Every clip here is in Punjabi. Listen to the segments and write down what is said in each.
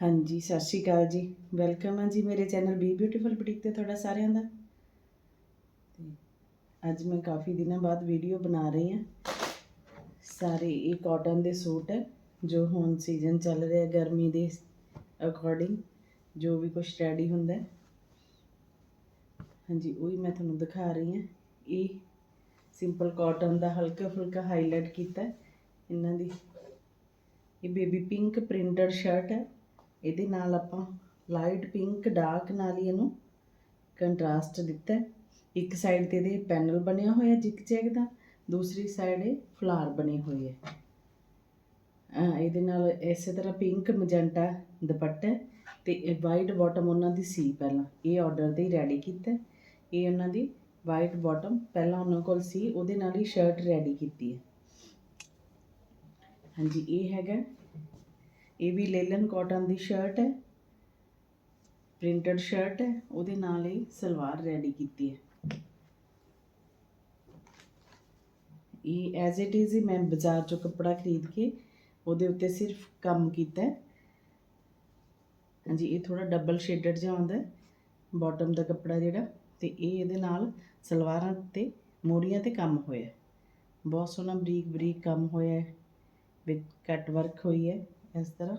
ਹਾਂਜੀ, ਸਤਿ ਸ਼੍ਰੀ ਅਕਾਲ ਜੀ। ਵੈਲਕਮ ਹੈ ਜੀ ਮੇਰੇ ਚੈਨਲ ਬੀ ਬਿਊਟੀਫੁਲ ਬੁਟੀਕ ਤੇ ਤੁਹਾਡਾ ਸਾਰਿਆਂ ਦਾ। ਅੱਜ ਮੈਂ ਕਾਫੀ ਦਿਨਾਂ ਬਾਅਦ ਵੀਡੀਓ ਬਣਾ ਰਹੀ ਹਾਂ। ਸਾਰੇ ਇਹ ਕਾਟਨ ਦੇ ਸੂਟ ਹੈ, ਜੋ ਹੁਣ ਸੀਜ਼ਨ ਚੱਲ ਰਿਹਾ ਗਰਮੀ ਦੇ ਅਕੋਰਡਿੰਗ ਜੋ ਵੀ ਕੁਝ ਰੈਡੀ ਹੁੰਦਾ ਹਾਂਜੀ, ਉਹੀ ਮੈਂ ਤੁਹਾਨੂੰ ਦਿਖਾ ਰਹੀ ਹਾਂ। ਇਹ ਸਿੰਪਲ ਕਾਟਨ ਦਾ ਹਲਕਾ ਫੁਲਕਾ ਹਾਈਲਾਈਟ ਕੀਤਾ ਇਹਨਾਂ ਦੀ ਇਹ ਬੇਬੀ ਪਿੰਕ ਪ੍ਰਿੰਟਡ ਸ਼ਰਟ ਹੈ। ਇਹਦੇ ਨਾਲ ਆਪਾਂ ਲਾਈਟ ਪਿੰਕ ਡਾਰਕ ਨਾਲ ਹੀ ਇਹਨੂੰ ਕੰਟਰਾਸਟ ਦਿੱਤਾ ਇੱਕ ਸਾਈਡ ਤੇ ਇਹਦੇ ਪੈਨਲ ਬਣਿਆ ਹੋਇਆ ਜਿਕ ਚੈਕ ਦਾ, ਦੂਸਰੀ ਸਾਈਡ ਇਹ ਫਲਾਰ ਬਣੇ ਹੋਏ ਹੈ। ਇਹਦੇ ਨਾਲ ਇਸੇ ਤਰ੍ਹਾਂ ਪਿੰਕ ਮਜੈਂਟਾ ਦੁਪੱਟਾ ਹੈ ਤੇ ਵਾਈਟ ਬਾਟਮ ਉਹਨਾਂ ਦੀ ਸੀ ਪਹਿਲਾਂ। ਇਹ ਆਰਡਰ ਤੇ ਰੈਡੀ ਕੀਤਾ ਇਹ ਉਹਨਾਂ ਦੀ ਵਾਈਟ ਬਾਟਮ ਪਹਿਲਾਂ ਉਹਨਾਂ ਕੋਲ ਸੀ, ਉਹਦੇ ਨਾਲ ਹੀ ਸ਼ਰਟ ਰੈਡੀ ਕੀਤੀ ਹੈ। ਹਾਂਜੀ, ਇਹ ਹੈਗਾ ਇਹ ਵੀ ਲੇਲਨ ਕਾਟਨ ਦੀ ਸ਼ਰਟ ਹੈ। ਪ੍ਰਿੰਟਡ ਸ਼ਰਟ ਹੈ। ਉਹਦੇ ਨਾਲ ਹੀ ਸਲਵਾਰ ਰੈਡੀ ਕੀਤੀ ਹੈ। ਇਹ ਐਜ਼ ਇਟ ਇਜ਼ ਹੀ ਮੈਂ ਬਾਜ਼ਾਰ ਚੋਂ ਕੱਪੜਾ ਖਰੀਦ ਕੇ ਉਹਦੇ ਉੱਤੇ ਸਿਰਫ ਕੰਮ ਕੀਤਾ ਹੈ। ਹਾਂਜੀ, ਇਹ ਥੋੜਾ ਡਬਲ ਸ਼ੇਡਡ ਜਿਹਾ ਆਉਂਦਾ ਹੈ। ਬਾਟਮ ਦਾ ਕੱਪੜਾ ਜਿਹੜਾ ਤੇ ਇਹ ਇਹਦੇ ਨਾਲ ਸਲਵਾਰਾਂ ਤੇ ਮੋਰੀਆਂ ਤੇ ਕੰਮ ਹੋਇਆ ਬਹੁਤ ਸੋਹਣਾ ਬਰੀਕ ਬਰੀਕ ਕੰਮ ਹੋਇਆ ਹੈ। ਵਿੱਚ ਕੱਟ ਵਰਕ ਹੋਈ ਹੈ। ਇਸ ਤਰ੍ਹਾਂ।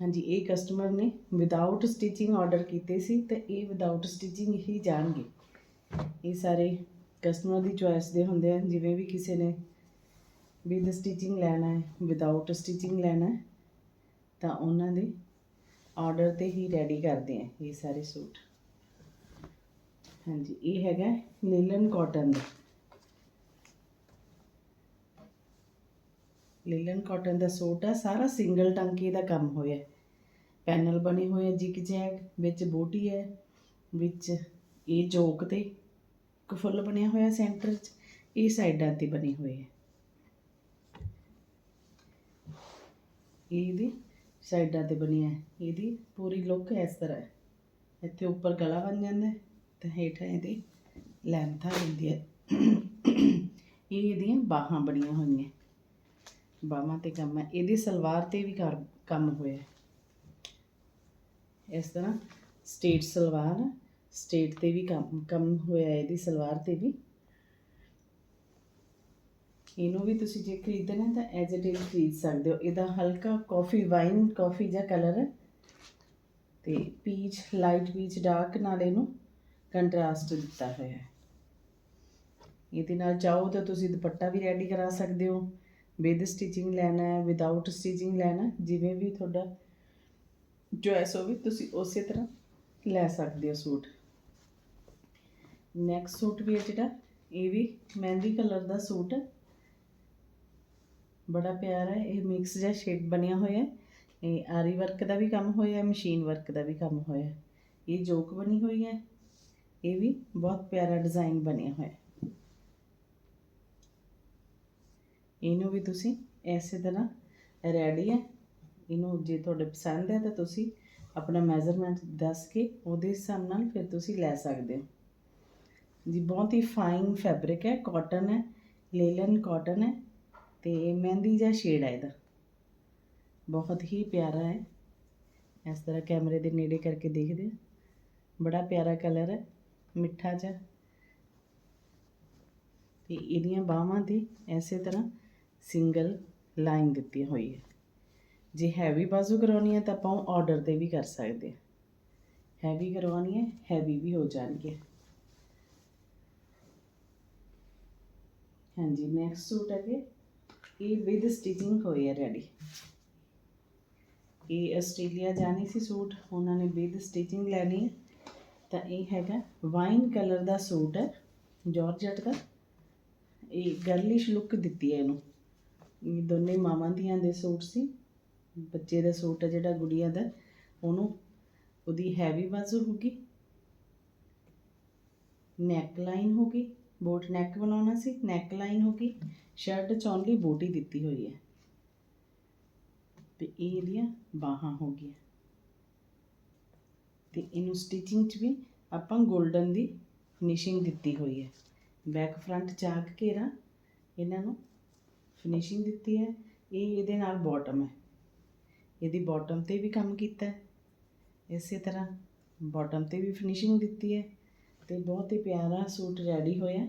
ਹਾਂਜੀ, ਇਹ ਕਸਟਮਰ ਨੇ ਵਿਦਆਊਟ ਸਟਿਚਿੰਗ ਆਰਡਰ ਕੀਤੇ ਸੀ ਤੇ ਇਹ ਵਿਦਆਊਟ ਸਟਿਚਿੰਗ ਹੀ ਜਾਣਗੇ। ਇਹ ਸਾਰੇ ਕਸਟਮਰ ਦੀ ਚੋਇਸ ਦੇ ਹੁੰਦੇ ਆ, ਜਿਵੇਂ ਵੀ ਕਿਸੇ ਨੇ ਵਿਦ ਸਟਿਚਿੰਗ ਲੈਣਾ ਹੈ ਵਿਦਆਊਟ ਸਟਿਚਿੰਗ ਲੈਣਾ ਹੈ, ਤਾਂ ਉਹਨਾਂ ਦੇ ਆਰਡਰ ਤੇ ਹੀ ਰੈਡੀ ਕਰਦੇ ਆ ਇਹ ਸਾਰੇ ਸੂਟ। ਹਾਂਜੀ, ਇਹ ਹੈਗਾ ਨੀਲਨ ਕਾਟਨ ਦਾ। ਲੀਲਨ ਕਾਟਨ ਦਾ ਸੂਟ ਹੈ ਸਾਰਾ ਸਿੰਗਲ ਟੰਕੀ ਦਾ ਕੰਮ ਹੋਇਆ ਪੈਨਲ ਬਣੇ ਹੋਏ ਆ ਜਿਗ ਜੈਗ ਵਿੱਚ ਬੋਟੀ ਹੈ ਵਿੱਚ ਇਹ ਜੋਕ ਤੇ ਇੱਕ ਫੁੱਲ ਬਣਿਆ ਹੋਇਆ ਸੈਂਟਰ 'ਚ ਇਹ ਸਾਈਡਾਂ ਤੇ ਬਣੇ ਹੋਏ ਹੈ ਇਹਦੀ ਸਾਈਡਾਂ ਤੇ ਬਣਿਆ ਹੈ ਇਹਦੀ ਪੂਰੀ ਲੁੱਕ ਇਸ ਤਰ੍ਹਾਂ ਹੈ ਇੱਥੇ ਉੱਪਰ ਗਲਾ ਬਣ ਜਾਂਦਾ ਹੈ ਤੇ ਹੇਠਾਂ ਇਹਦੀ ਲੈਂਥ ਆ ਜਾਂਦੀ ਹੈ ਇਹ ਇਹਦੀਆਂ ਬਾਹਾਂ ਬਣੀਆਂ ਹੋਈਆਂ ਬਾਹਾਂ ਤੇ ਕੰਮ ਹੈ ਇਹਦੀ ਸਲਵਾਰ ਤੇ ਵੀ ਕਰ ਕੰਮ ਹੋਇਆ। ਇਸ ਤਰ੍ਹਾਂ ਸਟੇਟ ਸਲਵਾਰ, ਸਟੇਟ ਤੇ ਵੀ ਕੰਮ ਕੰਮ ਹੋਇਆ ਇਹਦੀ ਸਲਵਾਰ ਤੇ ਵੀ। ਇਹਨੂੰ ਵੀ ਤੁਸੀਂ ਜੇ ਖਰੀਦਣਾ ਤਾਂ ਐਜ਼ ਇਟ ਇਜ਼ ਖਰੀਦ ਸਕਦੇ ਹੋ। ਇਹਦਾ ਹਲਕਾ ਕਾਫੀ ਵਾਈਨ ਕਾਫੀ ਜਿਹਾ ਕਲਰ ਹੈ ਤੇ ਪੀਚ ਲਾਈਟ ਪੀਚ ਡਾਰਕ ਨਾਲ ਇਹਨੂੰ ਕੰਟਰਾਸਟ ਦਿੱਤਾ ਹੋਇਆ ਹੈ। ਇਹਦੇ ਨਾਲ ਚਾਹੋ ਤਾਂ ਤੁਸੀਂ ਦੁਪੱਟਾ ਵੀ ਰੈਡੀ ਕਰਾ ਸਕਦੇ ਹੋ। ਵਿਦ ਸਟਿਚਿੰਗ ਲੈਣਾ ਹੈ ਵਿਦਆਊਟ ਸਟਿਚਿੰਗ ਲੈਣਾ ਜਿਵੇਂ ਵੀ ਤੁਹਾਡਾ ਚੋਇਸ ਹੋਵੇ ਤੁਸੀਂ ਉਸੇ ਤਰ੍ਹਾਂ ਲੈ ਸਕਦੇ ਹੋ ਸੂਟ। ਨੈਕਸਟ ਸੂਟ ਵੀ ਹੈ ਜਿਹੜਾ, ਇਹ ਵੀ ਮਹਿੰਦੀ ਕਲਰ ਦਾ ਸੂਟ। ਬੜਾ ਪਿਆਰਾ ਹੈ, ਇਹ ਮਿਕਸ ਜਿਹਾ ਸ਼ੇਡ ਬਣਿਆ ਹੋਇਆ ਹੈ। ਇਹ ਆਰੀ ਵਰਕ ਦਾ ਵੀ ਕੰਮ ਹੋਇਆ ਹੈ ਮਸ਼ੀਨ ਵਰਕ ਦਾ ਵੀ ਕੰਮ ਹੋਇਆ। ਹੈ ਇਹ ਜੋਕ ਬਣੀ ਹੋਈ ਹੈ। ਇਹ ਵੀ ਬਹੁਤ ਪਿਆਰਾ ਡਿਜ਼ਾਈਨ ਬਣਿਆ ਹੋਇਆ। ਹੈ ਇਹਨੂੰ ਵੀ ਤੁਸੀਂ ਇਸੇ ਤਰ੍ਹਾਂ ਰੈਡੀ ਹੈ। ਇਹਨੂੰ ਜੇ ਤੁਹਾਡੇ ਪਸੰਦ ਹੈ ਤਾਂ ਤੁਸੀਂ ਆਪਣਾ ਮੈਜ਼ਰਮੈਂਟ ਦੱਸ ਕੇ ਉਹਦੇ ਹਿਸਾਬ ਨਾਲ ਫਿਰ ਤੁਸੀਂ ਲੈ ਸਕਦੇ ਹੋ। ਜੀ, ਬਹੁਤ ਹੀ ਫਾਈਨ ਫੈਬਰਿਕ ਹੈ ਕਾਟਨ ਹੈ ਲੇਲਨ ਕਾਟਨ ਹੈ ਤੇ ਮਹਿੰਦੀ ਜਿਹਾ ਸ਼ੇਡ ਹੈ ਇਹਦਾ। ਬਹੁਤ ਹੀ ਪਿਆਰਾ ਹੈ। ਇਸ ਤਰ੍ਹਾਂ ਕੈਮਰੇ ਦੇ ਨੇੜੇ ਕਰਕੇ ਦੇਖਦੇ ਹੋ। ਬੜਾ ਪਿਆਰਾ ਕਲਰ ਹੈ, ਮਿੱਠਾ ਜਿਹਾ। ਤੇ ਇਹਦੀਆਂ ਬਾਹਾਂ ਤੇ ਐਸੇ ਤਰ੍ਹਾਂ ਸਿੰਗਲ ਲਾਈਨ ਦਿੱਤੀ ਹੋਈ ਹੈ। ਜੇ ਹੈਵੀ ਬਾਜ਼ੂ ਕਰਵਾਉਣੀ ਹੈ ਤਾਂ ਆਪਾਂ ਆਰਡਰ ਤੇ ਵੀ ਕਰ ਸਕਦੇ ਹਾਂ। ਹੈਵੀ ਕਰਵਾਉਣੀ ਹੈ ਹੈਵੀ ਵੀ ਹੋ ਜਾਣਗੇ। ਹਾਂਜੀ ਨੈਕਸਟ ਸੂਟ ਹੈਗੇ ਇਹ ਵਿਦ ਸਟਿਚਿੰਗ ਹੋਈ ਹੈ ਰੈਡੀ ਇਹ ਆਸਟ੍ਰੇਲੀਆ ਜਾਣੀ ਸੀ ਸੂਟ, ਉਹਨਾਂ ਨੇ ਵਿਦ ਸਟਿਚਿੰਗ ਲੈਣੀ ਹੈ। ਤਾਂ ਇਹ ਹੈਗਾ ਵਾਈਨ ਕਲਰ ਦਾ ਸੂਟ ਹੈ ਜਾਰਜਟ ਦਾ। ਇਹ ਗਰਲਿਸ਼ ਲੁੱਕ ਦਿੱਤੀ ਹੈ ਇਹਨੂੰ। ਦੋਨੇ ਮਾਵਾਂ ਦੀਆਂ ਦੇ ਸੂਟ ਸੀ। ਬੱਚੇ ਦਾ ਸੂਟ ਹੈ ਜਿਹੜਾ ਗੁੜੀਆ ਦਾ, ਉਹਨੂੰ ਉਹਦੀ ਹੈਵੀ ਬਾਜ਼ੂ ਹੋਗੀ ਨੈਕ ਲਾਈਨ ਹੋਗੀ ਬੋਟ ਨੈਕ ਬਣਾਉਣਾ ਸੀ ਨੈਕ ਲਾਈਨ ਹੋਗੀ ਸ਼ਰਟ ਚੌਂਲੀ ਬੋਟੀ ਦਿੱਤੀ ਹੋਈ ਹੈ। ਤੇ ਇਹ ਇਹਦੀਆਂ ਬਾਹਾਂ ਹੋ ਗਈਆਂ। ਤੇ ਇਹਨੂੰ ਸਟਿਚਿੰਗ 'ਚ ਵੀ ਆਪਾਂ 골ਡਨ ਦੀ ਫਿਨਿਸ਼ਿੰਗ ਦਿੱਤੀ ਹੋਈ ਹੈ। ਬੈਕ ਫਰੰਟ ਚਾਕ ਘੇਰਾ। ਇਹਨਾਂ ਨੂੰ ਫਿਨਿਸ਼ਿੰਗ ਦਿੱਤੀ ਹੈ, ਇਹ ਇਹਦੇ ਨਾਲ ਬਾਟਮ ਹੈ। ਇਹਦੀ ਬਾਟਮ ਤੇ ਵੀ ਕੰਮ ਕੀਤਾ ਹੈ। ਇਸੇ ਤਰ੍ਹਾਂ ਬਾਟਮ ਤੇ ਵੀ ਫਿਨਿਸ਼ਿੰਗ ਦਿੱਤੀ ਹੈ ਤੇ ਬਹੁਤ ਹੀ ਪਿਆਰਾ ਸੂਟ ਰੈਡੀ ਹੋਇਆ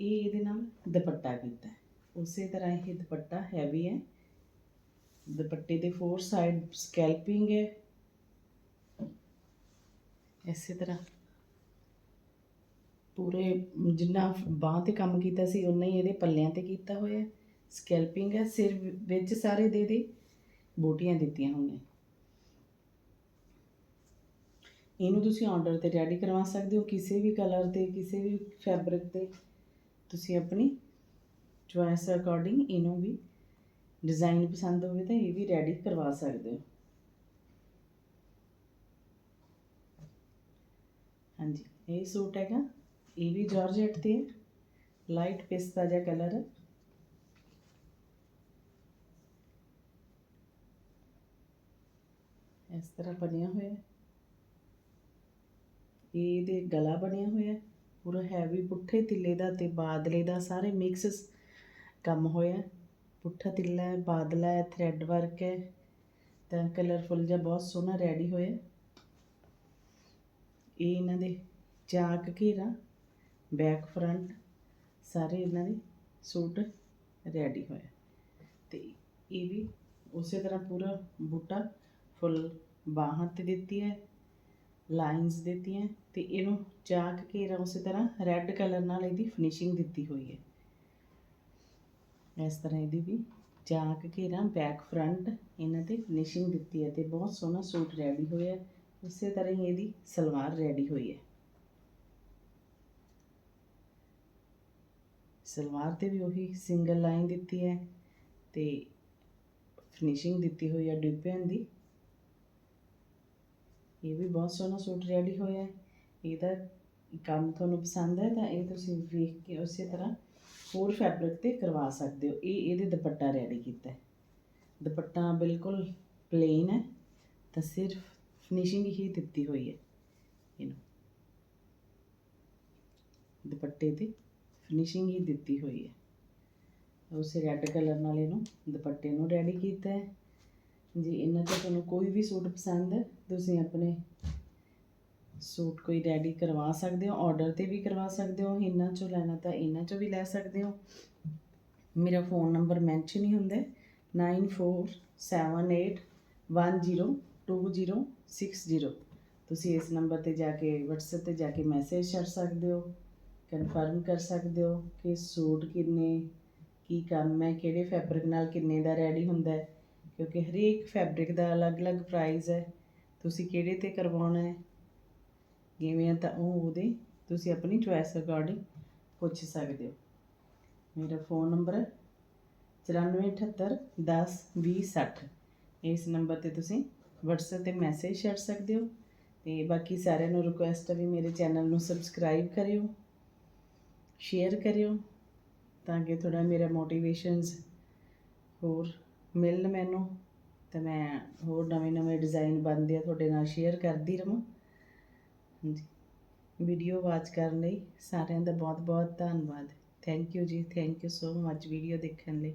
ਇਹ ਇਹਦੇ ਨਾਲ ਦੁਪੱਟਾ ਕੀਤਾ ਹੈ। ਉਸੇ ਤਰ੍ਹਾਂ ਇਹ ਦੁਪੱਟਾ ਹੈਵੀ ਹੈ। ਦੁਪੱਟੇ ਦੇ ਫੋਰ ਸਾਈਡ ਸਕੈਲਪਿੰਗ ਹੈ। ਇਸੇ ਤਰ੍ਹਾਂ ਪੂਰੇ ਜਿੰਨਾ ਬਾਂਹ ਤੇ ਕੰਮ ਕੀਤਾ ਸੀ ਉਨਾ ਹੀ ਇਹਦੇ ਪੱਲਿਆਂ ਤੇ ਕੀਤਾ ਹੋਇਆ ਸਕੈਲਪਿੰਗ ਹੈ, ਸਿਰ ਵਿੱਚ ਸਾਰੇ ਦੇ ਦੇ, ਬੂਟੀਆਂ ਦਿੱਤੀਆਂ ਹੋਈਆਂ। ਇਹਨੂੰ ਤੁਸੀਂ ਆਰਡਰ ਤੇ ਰੈਡੀ ਕਰਵਾ ਸਕਦੇ ਹੋ, ਕਿਸੇ ਵੀ ਕਲਰ ਤੇ, ਕਿਸੇ ਵੀ ਫੈਬਰਿਕ ਤੇ। ਤੁਸੀਂ ਆਪਣੀ ਚੁਆਇਸ ਅਕੋਰਡਿੰਗ ਇਹਨੂੰ ਵੀ ਡਿਜ਼ਾਈਨ ਪਸੰਦ ਹੋਵੇ ਤਾਂ ਇਹ ਵੀ ਰੈਡੀ ਕਰਵਾ ਸਕਦੇ ਹੋ। ਹਾਂਜੀ, ਇਹ ਸੂਟ ਹੈਗਾ। ਇਹ ਵੀ ਜਾਰਜਟ ਤੇ ਹੈ। ਲਾਈਟ ਪਿਸਤਾ ਜਿਹਾ ਕਲਰ। ਇਸ ਤਰ੍ਹਾਂ ਬਣਿਆ ਹੋਇਆ ਇਹ ਇਹਦੇ ਗਲਾ ਬਣਿਆ ਹੋਇਆ ਪੂਰਾ ਹੈਵੀ ਪੁੱਠੇ ਤਿੱਲੇ ਦਾ ਤੇ ਬਾਦਲੇ ਦਾ ਸਾਰੇ ਮਿਕਸ ਕੰਮ ਹੋਇਆ ਪੁੱਠਾ ਤਿੱਲਾ ਹੈ, ਬਾਦਲਾ ਹੈ ਥ੍ਰੈਡ ਵਰਕ ਹੈ। ਤਾਂ ਕਲਰਫੁਲ ਜਿਹਾ ਬਹੁਤ ਸੋਹਣਾ ਰੈਡੀ ਹੋਇਆ ਇਹ ਇਹਨਾਂ ਦੇ ਚਾਕ ਘੇਰਾ। ਬੈਕ ਫਰੰਟ ਸਾਰੇ ਇਹਨਾਂ ਦੇ ਸੂਟ ਰੈਡੀ ਹੋਇਆ ਤੇ ਇਹ ਵੀ ਉਸੇ ਤਰ੍ਹਾਂ ਪੂਰਾ ਬੂਟਾ ਫੁੱਲ ਬਾਹਾਂ ਤੇ ਦਿੱਤੀ ਹੈ, ਲਾਈਨਸ ਦਿੱਤੀਆਂ ਤੇ ਇਹਨੂੰ ਚਾਕ ਘੇਰਾ ਉਸੇ ਤਰ੍ਹਾਂ ਰੈੱਡ ਕਲਰ ਨਾਲ ਇਹਦੀ ਫਿਨਿਸ਼ਿੰਗ ਦਿੱਤੀ ਹੋਈ ਹੈ। ਇਸ ਤਰ੍ਹਾਂ ਇਹਦੀ ਵੀ ਚਾਕ ਘੇਰਾ ਬੈਕ ਫਰੰਟ ਇਹਨਾਂ ਤੇ ਫਿਨਿਸ਼ਿੰਗ ਦਿੱਤੀ ਹੈ ਤੇ ਬਹੁਤ ਸੋਹਣਾ ਸੂਟ ਰੈਡੀ ਹੋਇਆ ਹੈ। ਉਸੇ ਤਰ੍ਹਾਂ ਹੀ ਇਹਦੀ ਸਲਵਾਰ ਰੈਡੀ ਹੋਈ ਹੈ। ਸਲਵਾਰ ਤੇ ਵੀ ਉਹੀ ਸਿੰਗਲ ਲਾਈਨ ਦਿੱਤੀ ਹੈ ਤੇ ਫਿਨਿਸ਼ਿੰਗ ਦਿੱਤੀ ਹੋਈ ਹੈ ਡਿੱਬਿਆਂ ਦੀ। ਇਹ ਵੀ ਬਹੁਤ ਸੋਹਣਾ ਸੂਟ ਰੈਡੀ ਹੋਇਆ ਹੈ। ਇਹਦਾ ਕੰਮ ਤੁਹਾਨੂੰ ਪਸੰਦ ਹੈ ਤਾਂ ਇਹ ਤੁਸੀਂ ਵੇਖ ਕੇ ਉਸੇ ਤਰ੍ਹਾਂ ਹੋਰ ਫੈਬਰਿਕ ਤੇ ਕਰਵਾ ਸਕਦੇ ਹੋ। ਇਹ ਇਹਦੇ ਦੁਪੱਟਾ ਰੈਡੀ ਕੀਤਾ ਹੈ। ਦੁਪੱਟਾ ਬਿਲਕੁਲ ਪਲੇਨ ਹੈ ਤਾਂ ਸਿਰਫ ਫਿਨਿਸ਼ਿੰਗ ਹੀ ਦਿੱਤੀ ਹੋਈ ਹੈ ਇਹਨੂੰ। ਦੁਪੱਟੇ ਤੇ ਫਿਨਿਸ਼ਿੰਗ ਹੀ ਦਿੱਤੀ ਹੋਈ ਹੈ। ਉਸ ਰੈੱਡ ਕਲਰ ਨਾਲ ਇਹਨੂੰ ਦੁਪੱਟੇ ਨੂੰ ਰੈਡੀ ਕੀਤਾ ਹੈ। ਜੀ, ਇਹਨਾਂ ਤੋਂ ਤੁਹਾਨੂੰ ਕੋਈ ਵੀ ਸੂਟ ਪਸੰਦ ਹੈ, ਤੁਸੀਂ ਆਪਣੇ ਸੂਟ ਕੋਈ ਰੈਡੀ ਕਰਵਾ ਸਕਦੇ ਹੋ ਆਰਡਰ ਤੇ ਵੀ ਕਰਵਾ ਸਕਦੇ ਹੋ, ਇਹਨਾਂ ਚੋਂ ਲੈਣਾ ਤਾਂ ਇਹਨਾਂ ਚੋਂ ਵੀ ਲੈ ਸਕਦੇ ਹੋ। ਮੇਰਾ ਫੋਨ ਨੰਬਰ ਮੈਂਸ਼ਨ ਹੀ ਹੁੰਦਾ ਹੈ 9478102060 ਤੁਸੀਂ ਇਸ ਨੰਬਰ ਤੇ ਜਾ ਕੇ WhatsApp ਤੇ ਜਾ ਕੇ ਮੈਸੇਜ ਛੱਡ ਸਕਦੇ ਹੋ। ਕਨਫਰਮ ਕਰ ਸਕਦੇ ਹੋ ਕਿ ਸੂਟ ਕਿੰਨੇ, ਕੀ ਕੰਮ ਹੈ, ਕਿਹੜੇ ਫੈਬਰਿਕ ਨਾਲ ਕਿੰਨੇ ਦਾ ਰੈਡੀ ਹੁੰਦਾ ਹੈ? ਕਿਉਂਕਿ ਹਰੇਕ ਫੈਬਰਿਕ ਦਾ ਅਲੱਗ-ਅਲੱਗ ਪ੍ਰਾਈਸ ਹੈ। ਤੁਸੀਂ ਕਿਹੜੇ ਤੇ ਕਰਵਾਉਣਾ ਹੈ? ਕਿਵੇਂ ਆ ਤਾਂ ਉਹ ਉਹਦੇ ਤੁਸੀਂ ਆਪਣੀ ਚੁਆਇਸ ਅਕੋਰਡਿੰਗ ਪੁੱਛ ਸਕਦੇ ਹੋ। ਮੇਰਾ ਫੋਨ ਨੰਬਰ ਹੈ 9478 10 20 60 ਇਸ ਨੰਬਰ ਤੇ ਤੁਸੀਂ WhatsApp ਤੇ ਮੈਸੇਜ ਛੱਡ ਸਕਦੇ ਹੋ। ਤੇ ਬਾਕੀ ਸਾਰਿਆਂ ਨੂੰ ਰਿਕੁਐਸਟ ਹੈ ਵੀ ਮੇਰੇ ਚੈਨਲ ਨੂੰ ਸਬਸਕ੍ਰਾਈਬ ਕਰਿਓ। ਸ਼ੇਅਰ ਕਰਿਓ ਤਾਂ ਕਿ ਥੋੜਾ ਮੇਰਾ ਮੋਟੀਵੇਸ਼ਨਸ ਹੋਰ ਮਿਲਣ ਮੈਨੂੰ ਤੇ ਮੈਂ ਹੋਰ ਨਵੇਂ ਨਵੇਂ ਡਿਜ਼ਾਈਨ ਬਣਦੇ ਆ, ਤੁਹਾਡੇ ਨਾਲ ਸ਼ੇਅਰ ਕਰਦੀ ਰਵਾਂ। ਹਾਂਜੀ। ਵੀਡੀਓ ਵਾਚ ਕਰਨ ਲਈ ਸਾਰਿਆਂ ਦਾ ਬਹੁਤ ਬਹੁਤ ਧੰਨਵਾਦ। ਥੈਂਕ ਯੂ ਜੀ। Thank you so much video ਦੇਖਣ ਲਈ।